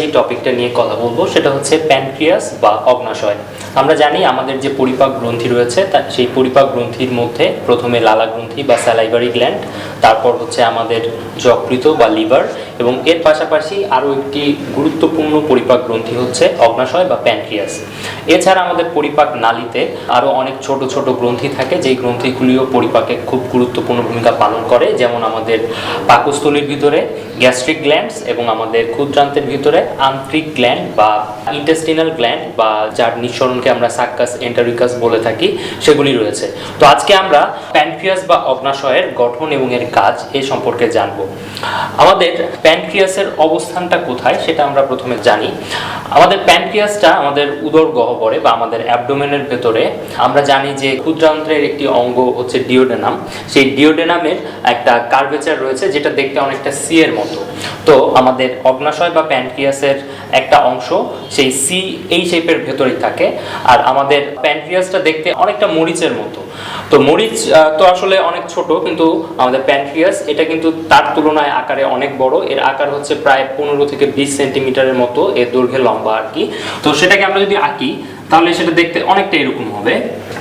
যে টপিকটা নিয়ে কথা বলব, সেটা হচ্ছে প্যানক্রিয়াস বা অগ্নাশয়। আমরা জানি আমাদের যে পরিপাক গ্রন্থি রয়েছে, তার সেই পরিপাক গ্রন্থির মধ্যে প্রথমে লালা গ্রন্থি বা স্যালাইভারি গ্ল্যান্ড তারপর হচ্ছে আমাদের যকৃত বা লিভার এবং এর পাশাপাশি আরও একটি গুরুত্বপূর্ণ পরিপাক গ্রন্থি হচ্ছে অগ্নাশয় বা প্যানক্রিয়াস। এছাড়া আমাদের পরিপাক নালীতে আরও অনেক ছোট ছোট গ্রন্থি থাকে, যেই গ্রন্থিগুলিও পরিপাকে খুব গুরুত্বপূর্ণ ভূমিকা পালন করে, যেমন আমাদের পাকস্থলীর ভিতরে গ্যাস্ট্রিক গ্ল্যান্ডস এবং আমাদের ক্ষুদ্রান্তের ভিতরে আন্ত্রিক গ্ল্যান্ড বা ইন্টেস্টিনাল গ্ল্যান্ড বা যার নিঃসরণকে আমরা সাক্কাস এন্টারিকাস বলে থাকি, সেগুলি রয়েছে। তো আজকে আমরা প্যানক্রিয়াস বা অগ্নাশয়ের গঠন এবং এর কাজ এ সম্পর্কে জানব। আমাদের প্যানক্রিয়াসের অবস্থানটা কোথায় সেটা আমরা প্রথমে জানি। আমাদের প্যানক্রিয়াসটা আমাদের উদর গহ্বরে বা আমাদের অ্যাবডোমেনের ভেতরে। আমরা জানি যে ক্ষুদ্রান্ত্রের একটি অঙ্গ হচ্ছে ডিওডেনাম। সেই ডিওডেনামের একটা কার্ভেচার রয়েছে যেটা দেখতে অনেকটা সি এর মতো। তো আমাদের অগ্নাশয় বা প্যানক্রিয়াসের একটা অংশ সেই সি এই শেপের ভেতরেই থাকে। আর আমাদের প্যানক্রিয়াসটা দেখতে অনেকটা মরিচের মতো। তো মরিচ তো আসলে অনেক ছোট, কিন্তু আমাদের প্যানক্রিয়াস এটা কিন্তু তার তুলনায় আকারে অনেক বড়। এর আকার হচ্ছে প্রায় পনেরো থেকে বিশ সেন্টিমিটারের মতো। এর দৈর্ঘ্যে লম্বা আর কি। তো সেটাকে আমরা যদি আঁকি, তাহলে সেটা দেখতে অনেকটা এরকম হবে।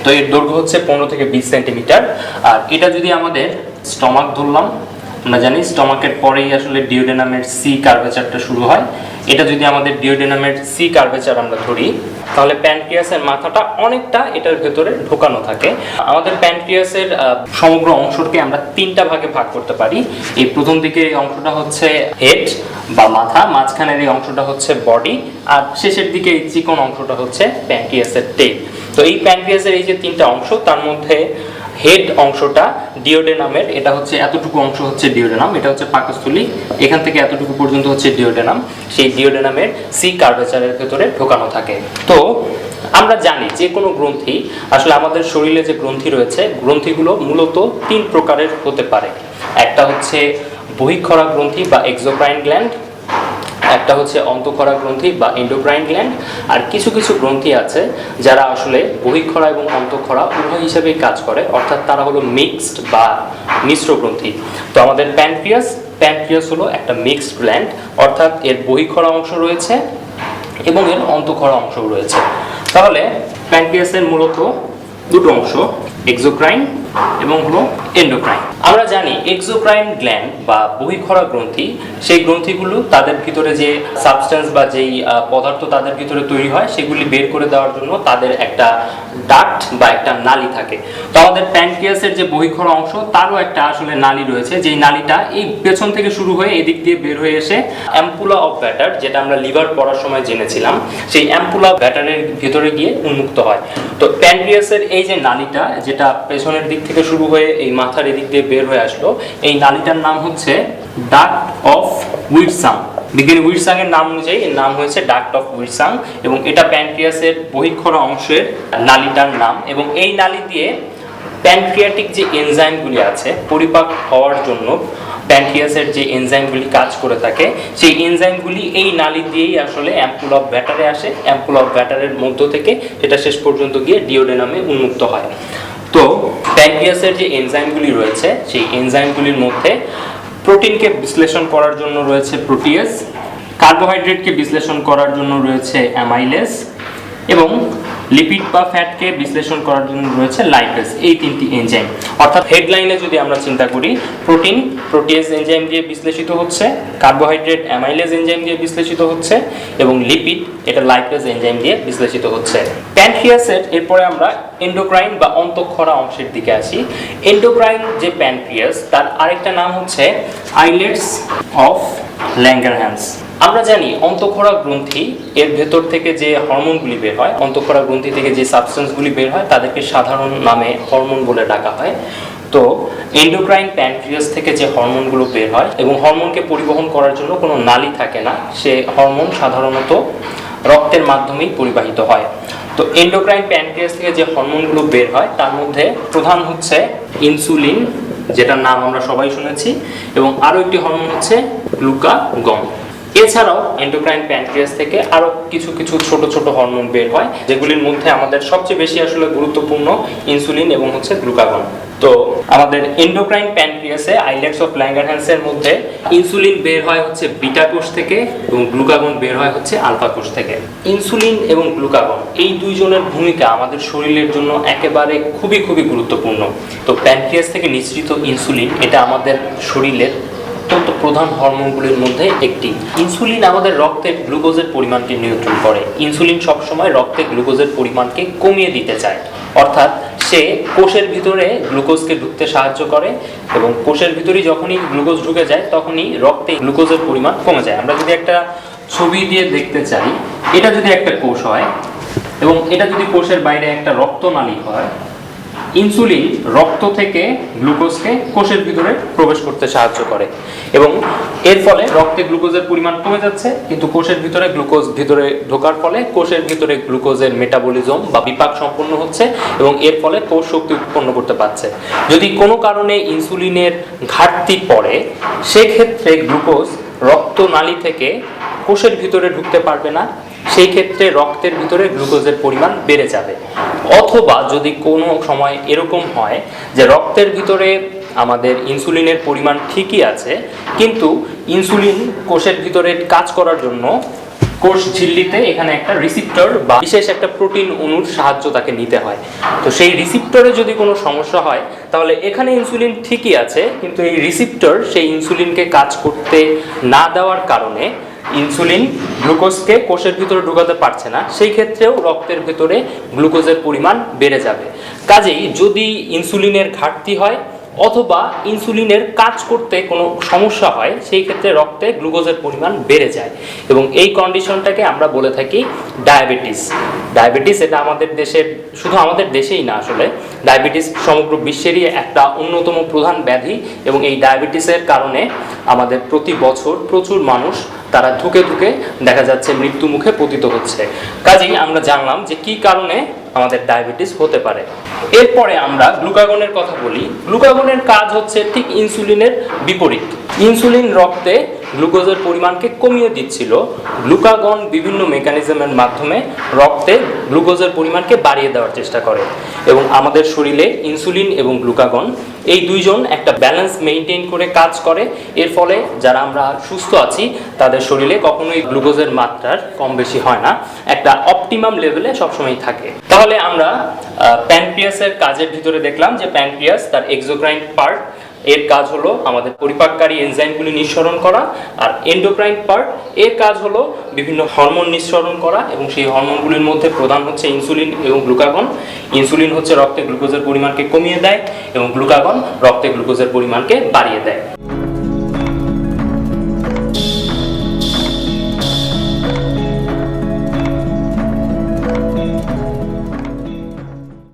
তো এর দৈর্ঘ্য হচ্ছে পনেরো থেকে বিশ সেন্টিমিটার। আর এটা যদি আমাদের স্টমাক ধরলাম আমরা জানি স্টমাকের পরেই আসলে ডিওডেনামের সি কার্ভেচারটা শুরু হয়। এটা যদি আমাদের ডিওডেনামের সি কার্ভেচার আমরা ধরি তাহলে প্যানক্রিয়াসের মাথাটা অনেকটা এটার ভেতরে ঢোকানো থাকে। আমাদের প্যানক্রিয়াসের আহ, সমগ্র অংশকে আমরা তিনটা ভাগে ভাগ করতে পারি। এই প্রথম দিকে এই অংশটা হচ্ছে হেড বা মাথা মাঝখানের এই অংশটা হচ্ছে বডি আর শেষের দিকে এই চিকন অংশটা হচ্ছে প্যানক্রিয়াসের টেপ তো এই প্যানক্রিয়াসের এই যে তিনটা অংশ, তার মধ্যে হেড অংশটা ডিওডেনামের এটা হচ্ছে এতটুকু অংশ হচ্ছে ডিওডেনাম এটা হচ্ছে পাকস্থলী, এখান থেকে এতটুকু পর্যন্ত হচ্ছে ডিওডেনাম সেই ডিওডেনামের সি কার্ভেচারের ভেতরে ঢোকানো থাকে। তো আমরা জানি যে কোনো গ্রন্থি, আসলে আমাদের শরীরে যে গ্রন্থি রয়েছে, গ্রন্থিগুলো মূলত তিন প্রকারের হতে পারে। একটা হচ্ছে বহিক্ষরা গ্রন্থি বা এক্সোক্রাইন গ্ল্যান্ড একটা হচ্ছে অন্তঃক্ষরা গ্রন্থি বা এন্ডোক্রাইন গ্ল্যান্ড আর কিছু কিছু গ্রন্থি আছে যারা আসলে বহিক্ষরা এবং অন্তঃক্ষরা উভয় হিসেবেই কাজ করে, অর্থাৎ তারা হলো মিক্সড বা মিশ্র গ্রন্থি। তো আমাদের প্যানক্রিয়াস প্যানক্রিয়াস হলো একটা মিক্সড গ্ল্যান্ড অর্থাৎ এর বহিক্ষরা অংশ রয়েছে এবং এর অন্তঃক্ষরা অংশ রয়েছে। তাহলে প্যানক্রিয়াসের মূলত দুটো অংশ। এক্সোক্রাইন এবং হলো এন্ডোক্রাইন আমরা জানি এক্সোক্রাইন গ্ল্যান্ড বা বহিক্ষরা গ্রন্থি, সেই গ্রন্থিগুলো তাদের ভিতরে যে সাবস্টেন্স বা যেই পদার্থ তাদের ভিতরে তৈরি হয়, সেগুলি বের করে দেওয়ার জন্য তাদের একটা ডাক্ট বা একটা নালী থাকে। তো আমাদের প্যানক্রিয়াসের যে বহিক্ষরা অংশ, তারও একটা আসলে নালী রয়েছে, যেই নালীটা এই পেছন থেকে শুরু হয়ে এদিক দিয়ে বের হয়ে এসে অ্যাম্পুলা অফ ব্যাটার যেটা আমরা লিভার পড়ার সময় জেনেছিলাম, সেই অ্যাম্পুলা ব্যাটারের ভিতরে গিয়ে উন্মুক্ত হয়। তো প্যানক্রিয়াসের এই যে নালীটা যেটা পেছনের দিক থেকে শুরু হয়ে এই মাথার এদিক দিয়ে বের হয়ে আসলো, এই নালীটার নাম হচ্ছে ডাক্ট অফ উইটসাম বিজ্ঞানী উইটসাং এর নাম অনুযায়ী এর নাম হয়েছে ডাক্ট অফ উইটসাং এবং এটা প্যানক্রিয়াসের বহিক্ষরা অংশের নালীটার নাম এবং এই নালী দিয়ে প্যানক্রিয়াটিক যে এনজাইমগুলি আছে পরিপাক হওয়ার জন্য প্যানক্রিয়াসের যে এনজাইমগুলি কাজ করে থাকে, সেই এনজাইমগুলি এই নালী দিয়েই আসলে অ্যাম্পুল অফ ব্যাটারে আসে। অ্যাম্পুল অফ ব্যাটারের মধ্য থেকে সেটা শেষ পর্যন্ত গিয়ে ডিওডেনামে উন্মুক্ত হয়। তো প্যানক্রিয়াসের যে এনজাইমগুলি রয়েছে, সেই এনজাইমগুলির মধ্যে প্রোটিনকে বিশ্লেষণ করার জন্য রয়েছে প্রোটিয়াস কার্বোহাইড্রেটকে বিশ্লেষণ করার জন্য রয়েছে অ্যামাইলেস এবং লিপিড বা ফ্যাটকে বিশ্লেষণ করার জন্য রয়েছে লাইপেজ এই তিনটি এনজাইম অর্থাৎ হেডলাইনে যদি আমরা চিন্তা করি প্রোটিন প্রোটিয়েজ এনজাইম দিয়ে বিশ্লেষিত হচ্ছে কার্বোহাইড্রেট অ্যামাইলেজ এনজাইম দিয়ে বিশ্লেষিত হচ্ছে, এবং লিপিড এটা লাইপেজ এনজাইম দিয়ে বিশ্লেষিত হচ্ছে। প্যানক্রিয়াসের এরপরে আমরা এন্ডোক্রাইন বা অন্তঃক্ষরা অংশের দিকে আসি। এন্ডোক্রাইন যে প্যানক্রিয়াস তার আরেকটা নাম হচ্ছে আইলেটস অফ ল্যাঙ্গারহ্যান্স আমরা জানি অন্তঃক্ষরা গ্রন্থি এর ভেতর থেকে যে হরমোনগুলি বের হয়, অন্তঃক্ষরা গ্রন্থি থেকে যে সাবস্টেন্সগুলি বের হয়, তাদেরকে সাধারণ নামে হরমোন বলে ডাকা হয়। তো এন্ডোক্রাইন প্যানক্রিয়াস থেকে যে হরমোনগুলো বের হয় এবং হরমোনকে পরিবহন করার জন্য কোনো নালী থাকে না, সে হরমোন সাধারণত রক্তের মাধ্যমেই পরিবাহিত হয়। তো এন্ডোক্রাইন প্যানক্রিয়াস থেকে যে হরমোনগুলো বের হয়, তার মধ্যে প্রধান হচ্ছে ইনসুলিন যেটার নাম আমরা সবাই শুনেছি, এবং আরও একটি হরমোন হচ্ছে গ্লুকাগন এছাড়াও এন্ডোক্রাইন প্যানক্রিয়াস থেকে আরও কিছু কিছু ছোট ছোট হরমোন বের হয়, যেগুলির মধ্যে আমাদের সবচেয়ে বেশি আসলে গুরুত্বপূর্ণ ইনসুলিন এবং হচ্ছে গ্লুকাগন তো আমাদের এন্ডোক্রাইন প্যানক্রিয়াসে আইলেটস অফ ল্যাঙ্গারহ্যান্সের মধ্যে ইনসুলিন বের হয় হচ্ছে বিটা কোষ থেকে এবং গ্লুকাগন বের হয় হচ্ছে আলফা কোষ থেকে। ইনসুলিন এবং গ্লুকাগন এই দুইজনের ভূমিকা আমাদের শরীরের জন্য একেবারে খুবই খুবই গুরুত্বপূর্ণ। তো প্যানক্রিয়াস থেকে নিঃসৃত ইনসুলিন এটা আমাদের শরীরের অত্যন্ত প্রধান হরমোনগুলির মধ্যে একটি। ইনসুলিন আমাদের রক্তে গ্লুকোজের পরিমাণকে নিয়ন্ত্রণ করে। ইনসুলিন সবসময় রক্তে গ্লুকোজের পরিমাণকে কমিয়ে দিতে চায়। অর্থাৎ সে কোষের ভিতরে গ্লুকোজকে ঢুকতে সাহায্য করে এবং কোষের ভিতরে যখনই গ্লুকোজ ঢুকে যায়, তখনই রক্তে গ্লুকোজের পরিমাণ কমে যায়। আমরা যদি একটা ছবি দিয়ে দেখতে চাই, এটা যদি একটা কোষ হয় এবং এটা যদি কোষের বাইরে একটা রক্তনালী হয় ইনসুলিন রক্ত থেকে গ্লুকোজকে কোষের ভিতরে প্রবেশ করতে সাহায্য করে। এবং এর ফলে রক্তে গ্লুকোজের পরিমাণ কমে যাচ্ছে, কিন্তু কোষের ভিতরে গ্লুকোজ ভিতরে ঢোকার ফলে কোষের ভিতরে গ্লুকোজের মেটাবলিজম বা বিপাক সম্পন্ন হচ্ছে এবং এর ফলে কোষ শক্তি উৎপন্ন করতে পারছে। যদি কোনো কারণে ইনসুলিনের ঘাটতি পড়ে, সেক্ষেত্রে গ্লুকোজ রক্তনালী থেকে কোষের ভিতরে ঢুকতে পারবে না। সেই ক্ষেত্রে রক্তের ভিতরে গ্লুকোজের পরিমাণ বেড়ে যাবে। অথবা যদি কোনো সময় এরকম হয় যে রক্তের ভিতরে আমাদের ইনসুলিনের পরিমাণ ঠিকই আছে, কিন্তু ইনসুলিন কোষের ভিতরে কাজ করার জন্য কোষ ঝিল্লিতে এখানে একটা রিসিপ্টর বা বিশেষ একটা প্রোটিন অণুর সাহায্য তাকে নিতে হয়। তো সেই রিসিপ্টরে যদি কোনো সমস্যা হয়, তাহলে এখানে ইনসুলিন ঠিকই আছে, কিন্তু এই রিসিপ্টর সেই ইনসুলিনকে কাজ করতে না দেওয়ার কারণে ইনসুলিন গ্লুকোজকে কোষের ভিতরে ঢোকাতে পারছে না। সেই ক্ষেত্রেও রক্তের ভিতরে গ্লুকোজের পরিমাণ বেড়ে যাবে। কাজেই যদি ইনসুলিনের ঘাটতি হয় অথবা ইনসুলিনের কাজ করতে কোনো সমস্যা হয়, সেই ক্ষেত্রে রক্তে গ্লুকোজের পরিমাণ বেড়ে যায়। এবং এই কন্ডিশনটাকে আমরা বলে থাকি ডায়াবেটিস। ডায়াবেটিস এটা আমাদের দেশের, শুধু আমাদের দেশেই না আসলে, ডায়াবেটিস সমগ্র বিশ্বেরই একটা অন্যতম প্রধান ব্যাধি এবং এই ডায়াবেটিসের কারণে আমাদের প্রতি বছর প্রচুর মানুষ তারা ঢুকে ঢুকে দেখা যাচ্ছে মৃত্যু মুখে পতিত হচ্ছে। কাজেই আমরা জানলাম যে কি কারণে আমাদের ডায়াবেটিস হতে পারে। এরপরে আমরা গ্লুকাগনের কথা বলি। গ্লুকাগনের কাজ হচ্ছে ঠিক ইনসুলিনের বিপরীত। ইনসুলিন রক্তে গ্লুকোজের পরিমাণকে কমিয়ে দিচ্ছিল। গ্লুকাগন বিভিন্ন মেকানিজমের মাধ্যমে রক্তে গ্লুকোজের পরিমাণকে বাড়িয়ে দেওয়ার চেষ্টা করে এবং আমাদের শরীরে ইনসুলিন এবং গ্লুকাগন এই দুইজন একটা ব্যালেন্স মেনটেন করে কাজ করে। এর ফলে যারা আমরা সুস্থ আছি, তাদের শরীরে কখনোই গ্লুকোজের মাত্রার কম বেশি হয় না। একটা অপটিমাম লেভেলে সবসময় থাকে। তাহলে আমরা প্যানক্রিয়াসের কাজের ভিতরে দেখলাম যে প্যানক্রিয়াস তার এক্সোক্রাইন পার্ট এর কাজ হলো আমাদের পরিপাককারী এনজাইমগুলি নিঃসরণ করা আর এন্ডোক্রাইন পার্ট এর কাজ হলো বিভিন্ন হরমোন নিঃসরণ করা এবং সেই হরমোনগুলির মধ্যে প্রধান হচ্ছে ইনসুলিন এবং গ্লুকাগন ইনসুলিন হচ্ছে রক্তে গ্লুকোজের পরিমাণকে কমিয়ে দেয় এবং গ্লুকাগন রক্তে গ্লুকোজের পরিমাণকে বাড়িয়ে দেয়।